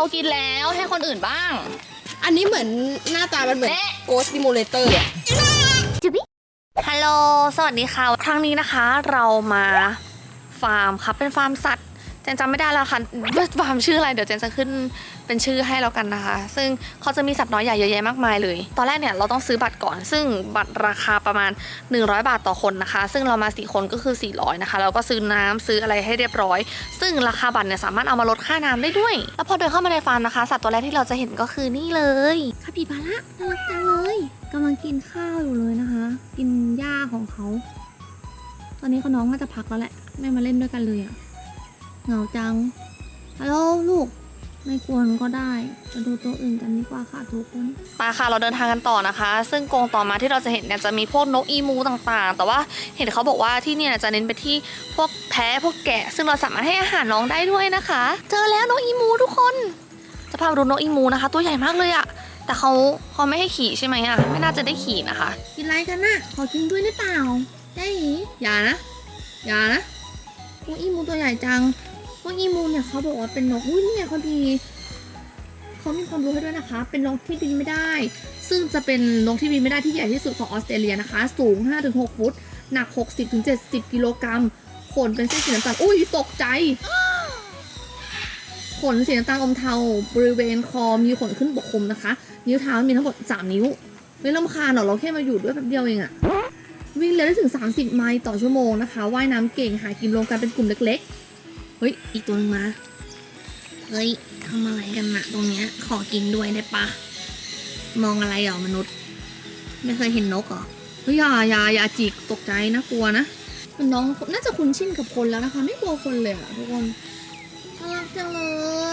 เรากินแล้วให้คนอื่นบ้าง อันนี้เหมือนหน้าตามันเหมือนเอ๊ะ Ghost Simulator อะฮัลโหล สวัสดีค่ะ ครั้งนี้นะคะเรามาฟาร์มครับเป็นฟาร์มสัตว์ เจนจำไม่ได้แล้วค่ะว่าฟาร์มชื่ออะไร เดี๋ยวเจนจะขึ้น เป็นชื่อให้แล้วกันนะคะ ซึ่งเขาจะมีสัตว์น้อยใหญ่เยอะแยะมากมายเลย ตอนแรกเนี่ยเราต้องซื้อบัตรก่อน ซึ่งบัตรราคาประมาณ 100 บาทต่อคนนะคะ ซึ่งเรามาสี่คนก็คือ 400นะคะแล้วก็ซื้อน้ำซื้ออะไรให้เรียบร้อย ซึ่งราคาบัตรเนี่ยสามารถเอามาลดค่าน้ำได้ด้วย แล้วพอเดินเข้ามาในฟาร์มนะคะ สัตว์ตัวแรกที่เราจะเห็นก็คือนี่เลยคาปิบาระน่ารักจังเลยกำลังกินข้าวอยู่เลยนะคะ กินหญ้าของเขา ตอนนี้เขาน้องน่าจะพักแล้วแหละ ไม่มาเล่นด้วยกันเลยอะเหงาจังฮัลโหลลูก ไม่กวนก็ได้ไปดูตัวอื่นกันดีกว่าค่ะทุกคนมาค่ะเราเดินทางกันต่อนะคะ ซึ่งกรงต่อมาที่เราจะเห็นเนี่ยจะมีพวกนกอีมูต่างๆ แต่ว่าเห็นเขาบอกว่าที่เนี่ยจะเน้นไปที่พวกแพะพวกแกะ ซึ่งเราสามารถให้อาหารน้องได้ด้วยนะคะ เจอแล้วนกอีมูทุกคน จะพาไปดูนกอีมูนะคะ ตัวใหญ่มากเลยอะแต่เขาเขาไม่ให้ขี่ใช่ไหมอะไม่น่าจะได้ขี่นะคะ กินอะไรกันน่ะขอกินด้วยได้เปล่า ได้หรืออย่านะอย่านะพวกอีมูตัวใหญ่จัง พวกอีมูเนี่ยเขาบอกว่าเป็นนกอุ้ยเนี่ไงเขาดีเขามีความรู้ให้ด้วยนะคะ เป็นนกที่บินไม่ได้ ซึ่งจะเป็นนกที่บินไม่ได้ที่ใหญ่ที่สุดของออสเตรเลียนะคะ สูง 5-6 ฟุต หนัก 60-70 กิโลกรัม ขนเป็นเส้นสีน้ำตาล อุ้ยตกใจ ขนสีน้ำตาลอมเทา บริเวณคอมีขนขึ้นปกคลุมนะคะ นิ้วเท้ามีทั้งหมด 3 นิ้ว ไม่ลำคาญหรอกเราแค่มาอยู่ด้วยแป๊บเดียวเองอะวิ่งเร็วได้ถึง 30 ไมล์ต่อชั่วโมงนะคะ ว่ายน้ำเก่ง หากินรวมกันเป็นกลุ่มเล็กๆ เฮ้ย อีกตัวหนึงมา เฮ้ยทำอะไรกันนะตรงเนี้ย ขอกินด้วยได้ปะ มองอะไรเหรอมนุษย์ ไม่เคยเห็นนกเหรอ เฮ้ยอย่าอย่าอย่าจิกตกใจนะกลัวนะคุณน้องน่าจะคุ้นชินกับคนแล้วนะคะ ไม่กลัวคนเลยอะทุกคนน่ารักจังเล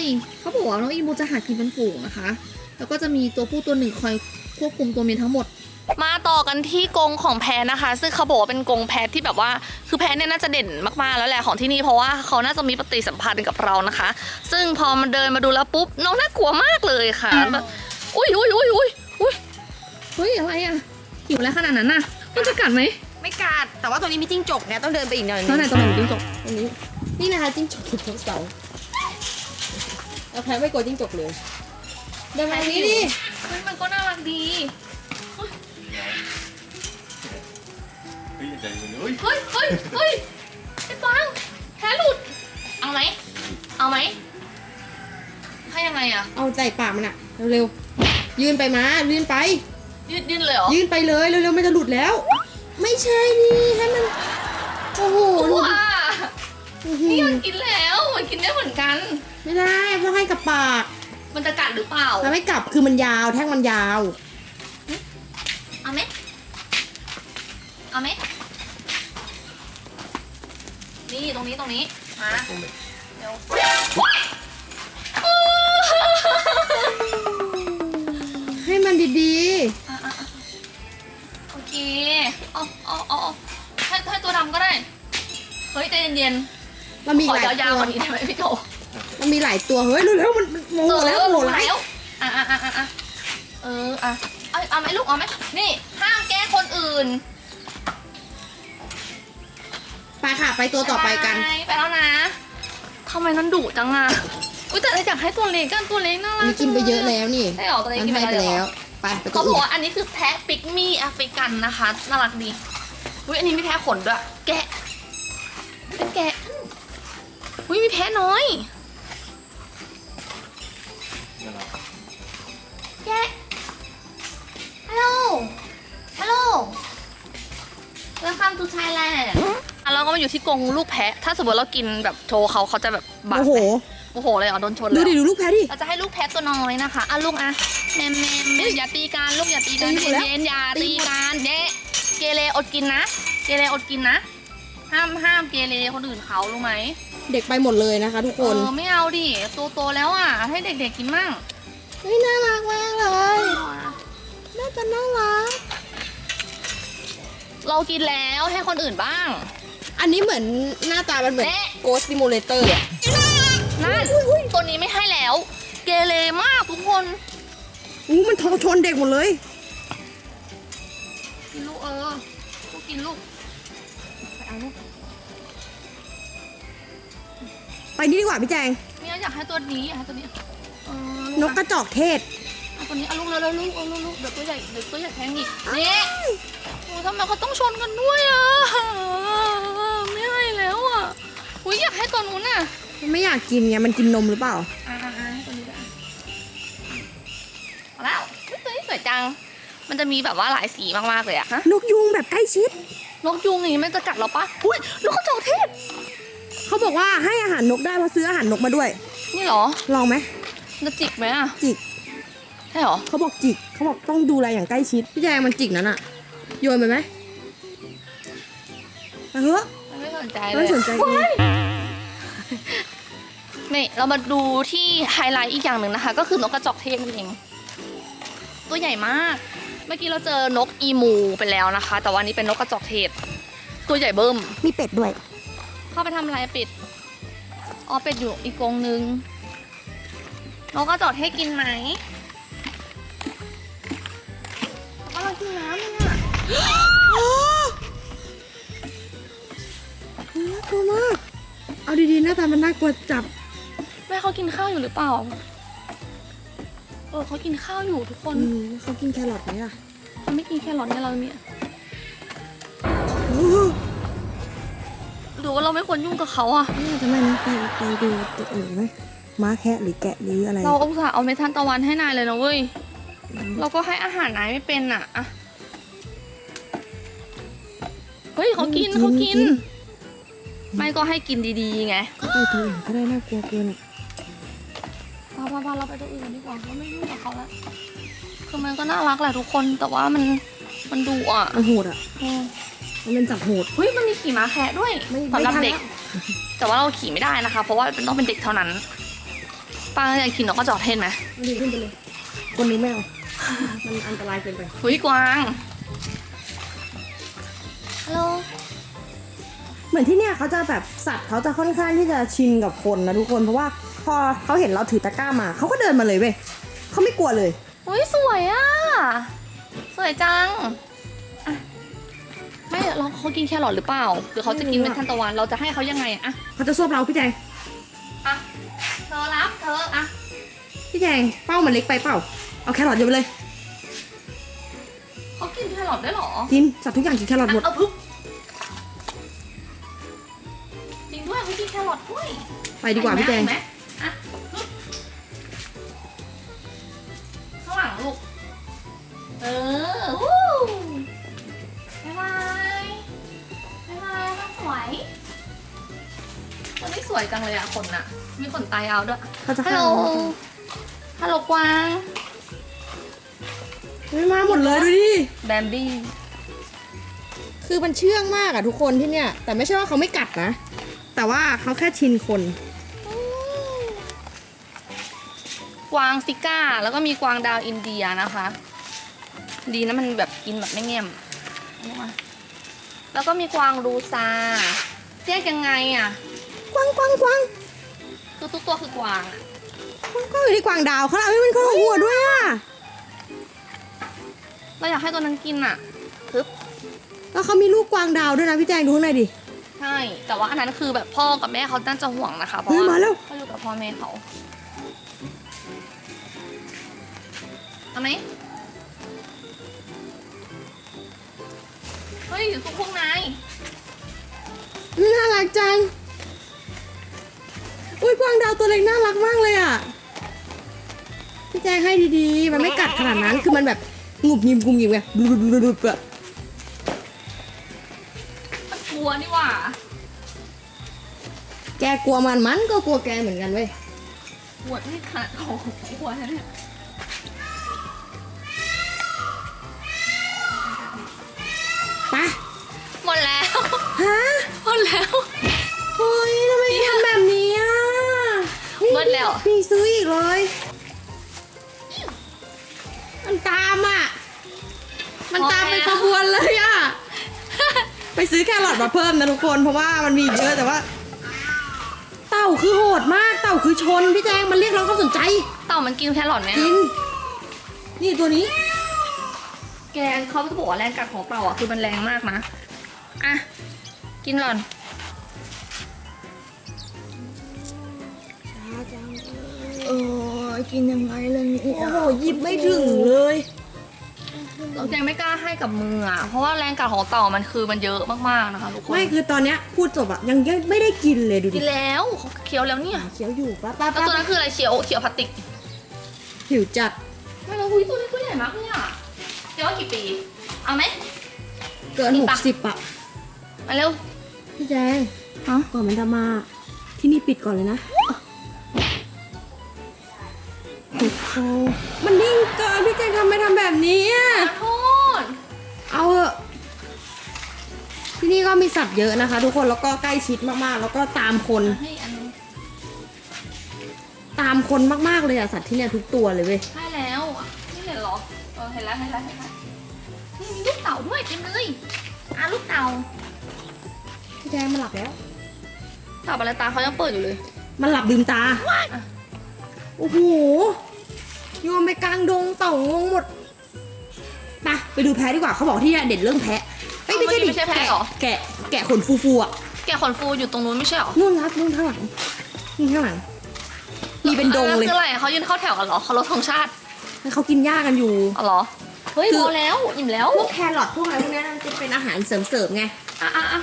ย เขาบอกว่าน้องอีมูจะหากินเป็นฝูงนะคะ แล้วก็จะมีตัวผู้ตัวหนึ่งคอยควบคุมตัวเมียทั้งหมด มาต่อกันที่กรงของแพะนะคะ ซึ่งเขาบอกว่าเป็นกรงแพะที่แบบว่า คือแพะเนี่ยน่าจะเด่นมากๆแล้วแหละของที่นี่เพราะว่าเขาน่าจะมีปฏิสัมพันธ์กับเรานะคะ ซึ่งพอมันเดินมาดูแล้วปุ๊บน้องน่ากลัวมากเลยค่ะแบบอุ้ยอุ้ยอุ้ยอุ้ยอุ้ยเฮ้ยอะไรอะหิวอะไรขนาดนั้นน่ะมันจะกัดไหมไม่กัดแต่ว่าตัวนี้มีจิ้งจกเนี่ยต้องเดินไปอีกหน่อยนึตรงงไหนตรงไหนจิ้งจกตรงนี้นี่นะคะจิ้งจกอยู่ตรงเสาเราแพ้ไม่กลัวจิ้งจกเลยเดินมาทางนี้ดิเฮ้ยมันก็น่ารักดี เฮ้ยใจเย็นเฮ้ยเฮ้ยเฮ้ยเฮ้ยไอ้ปังแพะหลุด เอาไหม เอาไหมให้ยังไงอะเอาใจปากมันอะเร็วๆ ยืนไปมายืนไป ยืดยืดเลยเหรอ ยืนไปเลยเร็วๆมันจะหลุดแล้ว ไม่ใช่นี่ให้มัน โอ้โหหลุดว้าอื้อหืนี่อมันกินแล้ว มันกินได้เหมือนกัน ไม่ได้ต้องให้กับปาก มันจะกัดหรือเปล่าถ้าไม่กลับคือมันยาวแท่งมันยาว เอาไหมเอาไหมนี่ตรงนี้ตรงนี้มาเดี๋ยวให้มันดีอะอะอะโอเคเอาเอาเอาเอาให้ให้ตัวดำก็ได้ เฮ้ยใจเย็นๆมันมีๆขอหลายยาวๆกตัวว่านี้ได้ไหมพี่โจมันมีหลายตัว เฮ้ยเร็วๆมันมันโมโหแล้วโมโหร้ายอะอะอะอะอะเอออะ เอาเอาไหมลูกเอาไหมนี่ห้ามแกล้งคนอื่นไปค่ะไปตัวต่อไปกันไปไปแล้วนะทำไมมันดุจังอะอุ้ยแต่อยากให้ตัวเล็กกันตัวเล็กน่ารัอันกนี้กินไปเยอะแล้วนี่ใช่เหรอตัวเล็กมันกินไปให้ไปแล้วแล้วเหรอไปไปตัเขาวบออื่กนว่าอันนี้คือแพะปิกมี่แอฟริกันนะคะน่ารักดีอุ้ยอันนี้มีแพะขนด้วยแกะเป็นแกะอุ้ยมีแพะน้อย แกะ ฮัลโหลฮัลโหล Welcome to Thailand อะเราก็มาอยู่ที่กรงลูกแพะ ถ้าสมมติเรากินแบบโชว์เขาเขาจะแบบบาดโอ้โหโอ้โหเลยเหรอโดนชนเลดูยเหรดิอดูลูกแพ้ดิ เราจะให้ลูกแพะตัวน้อยนะคะอะลูกอะแมมแมมแมมอย่าตีกันลูกอย่าตีกันตีหมดแล้ว เย็นๆอย่าตีตีหมดกันเด๊ะเกเรอดกินนะ เกเรอดกินนะ ห้ามห้ามเกเรคนอื่นเขารู้ไหม เด็กไปหมดเลยนะคะทุกคเอน อไม่เอาดิโตโตๆแล้วอะ ให้เด็กๆกินมั่งเฮ้ยน่ารักมากเลย น่าจะน่ารัก เรากินแล้วให้คนอื่นบ้าง อันนี้เหมือนหน้าตามันเหมือนเอ๊ะ Ghost Simulator อะนั่นตัวนี้ไม่ให้แล้ว เกเรมากทุกคนอู้มันทอชนเด็กหมดเลย กินลูกเออลูกกินลูกไปเอาลูกไปนี่ดีกว่าพี่แจง เนี่ยอยากให้ตัวนี้อยากให้ตัวนี้เออนกกระจอกเทศ เอาตัวนี้เอาลูกแล้วแล้วลูกเอาลูกลูกเดี๋ยวตัวใหญ่เดี๋ยวตัวใหญ่แทงอีกนี่โอ้ทำไมเขาต้องชนกันด้วยอะไม่ให้แล้วอะอุ้ยอยากให้ตัวนู้นอะมันไม่อยากกินไงมันกินนมหรือเปล่าอ่าอ่าอ่าให้ตัวนี้ด้วยอะเอาแล้วเฮ้ยตัวนี้สวยจัง มันจะมีแบบว่าหลายสีมากๆเลยอะฮะนกยุงแบบใกล้ชิดนกยุงอย่างนี้มันจะกัดเราปะอุ้ยนกกระจอกเทศเขาบอกว่าให้อาหารนกได้เพราะซื้ออาหารนกมาด้วย นี่เหรอ ลองไหมมันจะจิกไหมอะจิกใช่เหรอ เขาบอกจิกเขาบอกต้องดูแลอย่างใกล้ชิด พี่แจงมันจิกนั้นอะโยนไปไหมไปเถอะมันไม่สนใจเลยไม่สนใจเลยนี่เรามาดูที่ไฮไลท์อีกอย่างหนึ่งนะคะ ก็คือนกกระจอกเทศนั่นเอง ตัวใหญ่มาก เมื่อกี้เราเจอนกอีมูไปแล้วนะคะ แต่วันนี้เป็นนกกระจอกเทศ ตัวใหญ่เบิ้มมีเป็ดด้วย เข้าไปทำอะไรอะเป็ดอ๋อเป็ดอยู่อีกกรงนึงนกกระจอกเทศกินไหม กำลังกินน้ำเนี่ยน่ากลัวมาก เอาดีๆหน้าตามันน่ากลัวจับ แม่เขากินข้าวอยู่หรือเปล่า เออเขากินข้าวอยู่ทุกคน อืมเขากินแครอทไหมอะเขาไม่กินแครอทเนี่ยเราเนี่ยโอ้โหหรือว่าเราไม่ควรยุ่งกับเขาอะน่าจะไม่นะไปไปดูตัวอื่นไหมม้าแคะหรือแกะหรืออะไร เราอุตส่าห์เอาเมทันตะวันให้นายเลยนะเว้ย เราก็ให้อาหารนายไม่เป็นอะอะเฮ้ยเขากินเขากิน ไม่ก็ให้กินดีๆไงก็ไปตัวอื่นก็ได้น่ากลัวเกินอะพาพาพาเราไปตัวอื่นดีกว่าเราไม่ยุ่งกับเขาแล้วคือมันก็น่ารักแหละทุกคนแต่ว่ามันมันดุอะมันโหดอะเออมันเป็นจับโหดเฮ้ยมันมีขี่ม้าแคะด้วยไม่สำหรับไม่ทันเด็กแล้วแต่ว่าเราขี่ไม่ได้นะคะ เพราะว่าเป็นต้องเป็นเด็กเท่านั้นป้าอยากขี่นกกระจอกเทศไหมมันดีขึ้นไปเลยคนนี้ไม่เอา มันอันตรายเกินไปเฮ้ยกวาง ฮัลโหล เหมือนที่เนี่ยเขาจะแบบสัตว์เขาจะค่อนข้างที่จะชินกับคนนะทุกคนเพราะว่าพอเขาเห็นเราถือตะกร้ามาเขาก็เดินมาเลยเว้ยเขาไม่กลัวเลยเฮ้ยสวยอะ สวยจังอะไม่เราเขากินแครอทหรือเปล่าหรือเขาจะกินไม่รู้เป็นอะทันตะวันเราจะให้เขายังไงอะเขาจะซวบเราพี่แจงอะเธอรับเธออะพี่แจงเป้ามันเล็กไปเปล่าเอาแครอทเยอะไปเลย เขากินแครอทได้วยเหรอกินสัตว์ทุกอย่างกินแครอทหมด เอาพึบจริงด้วยเขากินแครอทด้วยไปดีกว่าพี่แจง เห็นไหมอะฮึบข้างหลังลูก เออวู้บ๊ายบายบ๊ายบายมันสวยตัวนี้สวยจังเลยอะขนอะมีขนตายาวด้วย เขาจะฮัลฆ่าโหลเราฮัลโหลกวาง ไม่มาหมดเลยดูดิ แบมบี้ คือมันเชื่องมากอะทุกคนที่เนี่ย แต่ไม่ใช่ว่าเขาไม่กัดนะ แต่ว่าเขาแค่ชินคน กวางซิก้า แล้วก็มีกวางดาวอินเดียนะคะ ดีนะมันแบบกินแบบไม่เงียมเอามาแล้วก็มีกวางรูซาเรียกยังไงอะกวางกวางกวางคือทุกตัวคือกวางอะกวางก็อยู่ที่กวางดาวเขาเอาให้มันเข้าหัวด้วยอะ เราอยากให้ตัวนั้นกินอะปึ๊บแล้วเขามีลูกกวางดาวด้วยนะพี่แจงดูข้างในดิ ใช่ แต่ว่าอันนั้นคือแบบพ่อกับแม่เขาน่าจะห่วงนะคะเพราะเฮ้ยว่ามาแล้ว เขาอยู่กับพ่อแม่เขาเอาไหมเฮ้ยอยู่ทุกพวกนายน่ารักจัง อุ้ยกวางดาวตัวเล็กน่ารักมากเลยอะ พี่แจงให้ดีๆ มันไม่กัดขนาดนั้น คือมันแบบ งุบงิบงุบงิบไงดุดุดุดุดุอะมันกลัวนี่หว่า แกกลัวมันมันก็กลัวแกเหมือนกันเว้ยปวดที่ขนาดโอ้โหกลัวนะเนี่ยไปหมดแล้ว ฮะหมดแล้ว เฮ้ยทำไมทำแบบนี้อะหมดแล้ว มีซื้ออีกเลย มันตามไปขบวนเลยอะ ไปซื้อแครอทมาเพิ่มนะทุกคนเพราะว่ามันมีเยอะแต่ว่า เต่าคือโหดมากเต่าคือชนพี่แจงมันเรียกร้องความสนใจเต่ามันกินแครอทไหมกิน นี่ตัวนี้ แกเขาจะบอกว่าแรงกัดของเต่าอะคือมันแรงมากนะอะกินหล่อนโอ้ยอยกินยังไงเลยนี่โอ้โหหยิบไม่ถึงเลย เรายังไม่กล้าให้กับมืออะ เพราะว่าแรงกัดของเต่ามันคือมันเยอะมากๆนะคะทุกคนไม่คือตอนเนี้ยพูดจบอะยังยังไม่ได้กินเลยดูดิกินแล้วเขาเคี้ยวแล้วเนี่ยเคี้ยวอยู่ป้าป้าแล้วตัวนั้นคืออะไรเขียวเขียวพลาสติกหิวจัดไม่รู้หุ้ยตัวนี้ตัวใหญ่มากเลยอะเดี๋ยวว่ากี่ปีเอาไหมเกินกิหนกปะสิบอะมาเร็วพี่แจงฮะก่อนมันจะมาที่นี่ปิดก่อนเลยนะโอ้โหมันนิ่งเกิน พี่แจงทำไมทำแบบนี้อะขอโทษเอาเถอะที่นี่ก็มีสัตว์เยอะนะคะ ทุกคนแล้วก็ใกล้ชิดมากๆ แล้วก็ตามคนให้อันนี้ตามคนมากๆเลยอะสัตว์ที่เนี่ยทุกตัวเลยเว้ยใช่แล้วอะนี่เห็นเหรอเออเห็นแล้วเห็นแล้วเห็นแล้วนี่มีลูกเต่าด้วยเต็มเลยอะลูกเต่าพี่แจงมันหลับแล้วเต่าบาลาตาเขายังเปิดอยู่เลย มันหลับลืมตาโอ้โห โยมไปกลางดงเต่างงหมดไปไปดูแพะดีกว่าเขาบอกที่เนี่ยเด็ดเรื่องแพะเอ้ยไม่ใช่ดิไม่ใช่แพะเหรอ แกะแกะขนฟูๆอะแกะขนฟูอยู่ตรงนู้นไม่ใช่เหรอนู่นครับนู่นข้างหลังนี่ข้างหลังมีเป็นดงเลยอันนั้นคืออะไรเขายืนเข้าแถวกันเหรอเขารถธงชาติให้เขากินหญ้ากันอยู่ อ๋อเหรอ เฮ้ยคือ พอแล้วอิ่มแล้วพวกแครอทพวกอะไรพวกเนี้ยมันจะเป็นอาหารเสริมๆไง อะอะอะ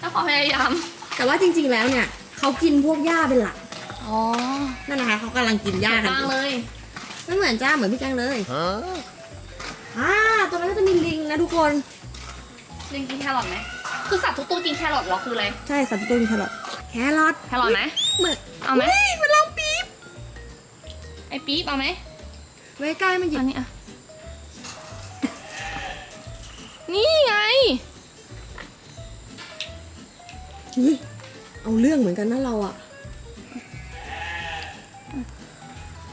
แล้วความพยายามแต่ว่าจริงๆแล้วเนี่ยเขากินพวกหญ้าเป็นหลักอ๋อนั่นนะคะเขากำลังกินหญ้ากันบ้าองยู่เลย ไม่เหมือนจ้าเหมือนพี่แกงเลยอ่าตรงนั้นก็จะมีลิงนะทุกคน ลิงกินแครอทไหมคือสัตว์ทุกตัวกินแครอทเหรอคืออะไรใช่สัตว์ตัวกินแครอทแครอทแครอทไหมเหมือนเอาไหมฮ้ยมันลองปี๊บไอ้ปี๊บเอาไหมไว้ใกล้มันหยิบอันนี้อะนี่ไงเฮ้ยเอาเรื่องเหมือนกันนะเราอะ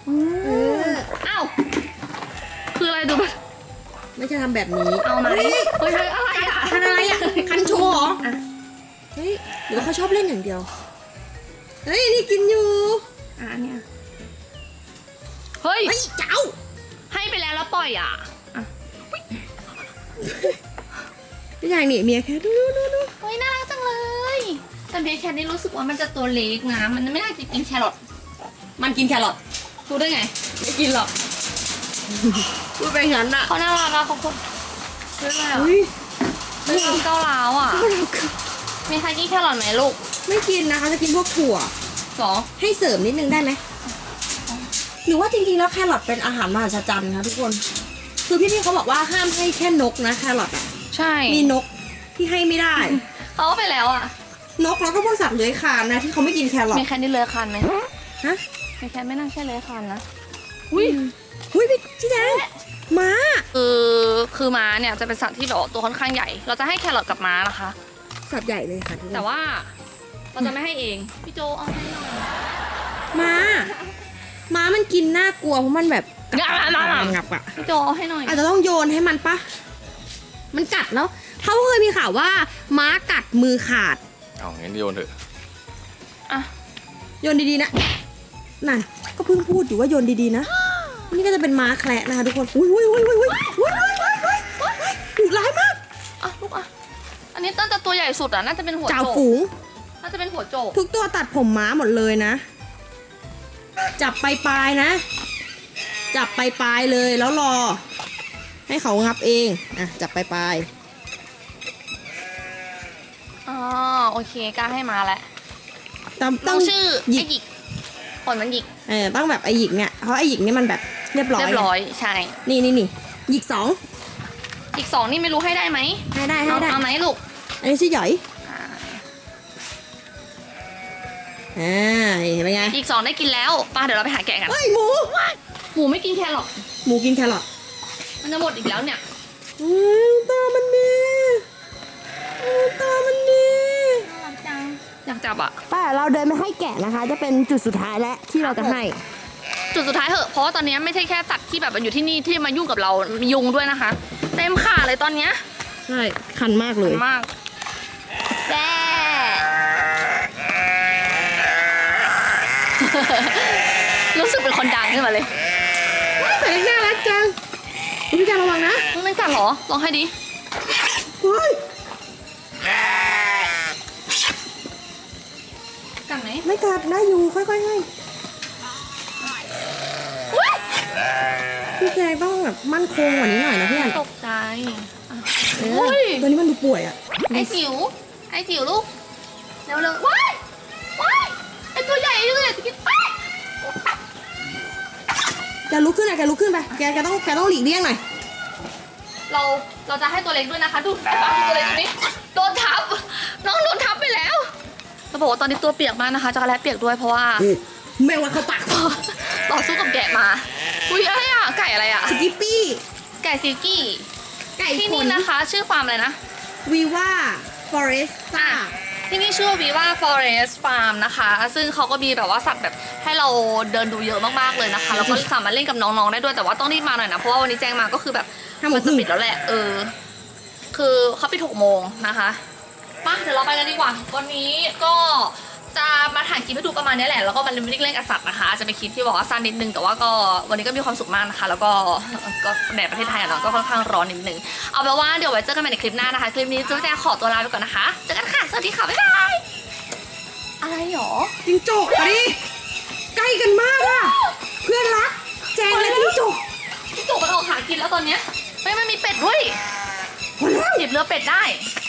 เอออ้าวคื ออะไรดูมันไม่ใช่ทำแบบนี้ เอาไหมฮ้ยเฮ้ยเฮ้ยอะไรอะคันอะไรอะคันโชว์เหรออะเฮ้ยเดี๋ยวเขาชอบเล่นอย่างเดียว เฮ้ยนี่กินอยู่อะอันเนี้ยเฮ้ย เฮ้ยเจ้าให้ไปแล้วแล้วปล่อยอะอะพี่ใหญ่นี่เมียแค่ดูดูดูดูเฮ้ยน่ารักจังเลย แต่เบียร์แคทนี่รู้สึกว่ามันจะตัวเล็กนะมันไม่น่าจะกินแครอทมันกินแครอทรู้ได้ไง ไม่กินหรอก พูดไปงั้นอะเขาน่ารักอะเขาคนเรื่องอะไรอะเฮ้ยเรื่องเก้าร้าวอะ มีใครกินแครอทไหมลูกไม่กินนะคะจะกินพวกถั่วสองให้เสริมนิดนึงได้ไหมหรือว่าจริงๆแล้วแครอทเป็นอาหารมหัศจรรย์นะทุกคน คือพี่ๆเขาบอกว่าห้ามให้แค่นกนะแครอทอะใช่มีนกที่ให้ไม่ได้ เขาเอาไปแล้วอะ นกแล้วก็พวกสัตว์เลื้อยคลานนะที่เขาไม่กินแครอทมีแคทนี่เลื้อยคลานไหมฮะมีแคทไม่น่าใช่เลื้อยคลานนะ อุ้ยอุ้ยพี่พี่แดงม้าคือคือม้าเนี่ยจะเป็นสัตว์ที่แบบว่าตัวค่อนข้างใหญ่ เราจะให้แครอทกับม้านะคะ สัตว์ใหญ่เลยค่ะทุกคนแต่ว่าเราจะไม่ให้เอง พี่โจเอาให้หน่อยม้าม้ามันกินน่ากลัวเพราะมันแบบงับงับงับงับอะพี่โจเอาให้หน่อยอาจจะต้องโยนให้มันปะมันกัดแล้วเขาเคยมีข่าวว่า ม้ากัดมือขาดเอางั้นโยนเถอะอะโยนดีๆนะ นั่นก็เพิ่งพูดอยู่ว่าโยนดีๆนะนี่ก็จะเป็นม้าแคระนะคะทุกคนอุ้ยอุ้ยอุ้ยอุ้ยอุ้ยอุ้ยอุ้ยอุ้ยอุ้ยอุ้ยดุร้ายมากอะลูกอะ อันนี้ตั้งแต่ตัวใหญ่สุดอะน่าจะเป็นหัวจ่าโจกฝูง น่าจะเป็นหัวโจกทุกตัวตัดผมม้าหมดเลยนะ จับปลายๆนะ จับปลายๆเลยแล้วรอ ให้เขางับเองอะจับปลายอ๋อโอเคกล้าให้มาแล้วๆต้องต้ต้อองงชื่อหยิไอ้กหยิก ขนมันหยิกเออต้องแบบไอหยิกเนี่ยเพราะไอหยิกนี่มันแบบเรียบร้อยเรียบร้อยใช่นี่นี่นี่หยิกสองอีกสองนี่ไม่รู้ให้ได้ไหมให้ได้ให้เอาได้เอาไหมลูกอันนี้ชื่อหย่อยอ่าอ่าเห็นไหมไงอีกสองได้กินแล้วป้าเดี๋ยวเราไปหาแกะกันเฮ้ยหมูหมูไม่กินแครอทหมูกินแครอทมันจะหมดอีกแล้วเนี่ยอืมตามันดีอืมตามันดีน่ารักจัง อยากจับอะป้าเราเดินไปให้แกะนะคะ จะเป็นจุดสุดท้ายแล้วที่เราจะให้ จุดสุดท้ายเหอะเพราะว่าตอนนี้ไม่ใช่แค่สัตว์ที่แบบมันอยู่ที่นี่ที่มายุ่งกับเรามียุงด้วยนะคะ เต็มขาเลยตอนเนี้ยใช่คันมากเลยมากแย่รู้สึกเป็นคนดังขึ้นมาเลยแต่เล็กน่ารักจังคุณพี่แกระวังนะมันไม่กัดเหรอลองให้ดิเฮ้ย ไหมไม่กัดนะอยู่ค่อยๆให้พี่แจงต้องแบบมั่นคงกว่านี้หน่อยนะพี่แอนตกใจอะเออโอ้ย ตัวนี้มันดูป่วยอะไอ้จิ๋วไอ้จิ๋วลูกเร็วเร็วว้ายว้ายไอ้ตัวใหญ่ไอ้ตัวใหญ่จะกินไปแกลุกขึ้นหน่อยแกลุกขึ้นไปแกแกต้องแกต้องหลีกเลี่ยงหน่อยเราเราจะให้ตัวเล็กด้วยนะคะ ดูไอ้บ้าตัวเล็กตัวนี้โดนทับน้องโดนทับไปแล้ว เราบอกว่าตอนนี้ตัวเปียกมากนะคะจักรแลเปียกด้วยเพราะว่าแมววัดเข้าปากต่อสู้กับแกะมา อุ้ยอะไรอะไก่อะไรอะสกิปปี้ ไก่ซิลกี้ ไก่ที่ขนี่นนะคะ ชื่อฟาร์มอะไรนะวีว่าฟอเรสต้า ที่นี่ชื่อว่า Viva Forest Farm นะคะ ซึ่งเขาก็มีแบบว่าสัตว์แบบให้เราเดินดูเยอะมากๆเลยนะคะ แล้วก็สามารถเล่นกับน้องๆได้ด้วยแต่ว่าต้องรีบมาหน่อยนะเพราะว่าวันนี้แจ้งมาก็คือแบบห้าโมงมันครึ่จะง ปิดแล้วแหละเออ คือเขาปิดหกโมงนะคะ มาเดี๋ยวเราไปกันดีกว่า วันนี้ก็จะมาถ่ายคลิปให้ดูประมาณนี้แหละ แล้วก็มาเล่นเล่นกับสัตว์นะคะจะเป็นคลิปที่บอกว่าสั้นนิดนึง แต่ว่าก็วันนี้ก็มีความสุขมากนะคะ แล้วก็ก็แดดประเทศไทยอะเนาะ ก็ค่อนข้างร้อนนิดนึง เอาเป็นว่าเดี๋ยวไว้เจอกันใหม่ในคลิปหน้านะคะ คลิปนี้จุ๊บแจงขอตัวลาไปก่อนนะคะ เจอกันค่ะ สวัสดีค่ะ บ๊ายบาย อะไรหรอ จิงจกอะดิใกล้กันมากอะเพื่อนรัก แจงและจิงจกพี่โจกมันออกหากินแล้วตอนเนี้ยเฮ้ยมันมีเป็ดด้วยพอแล้วหยิบเรือเป็ดได้พ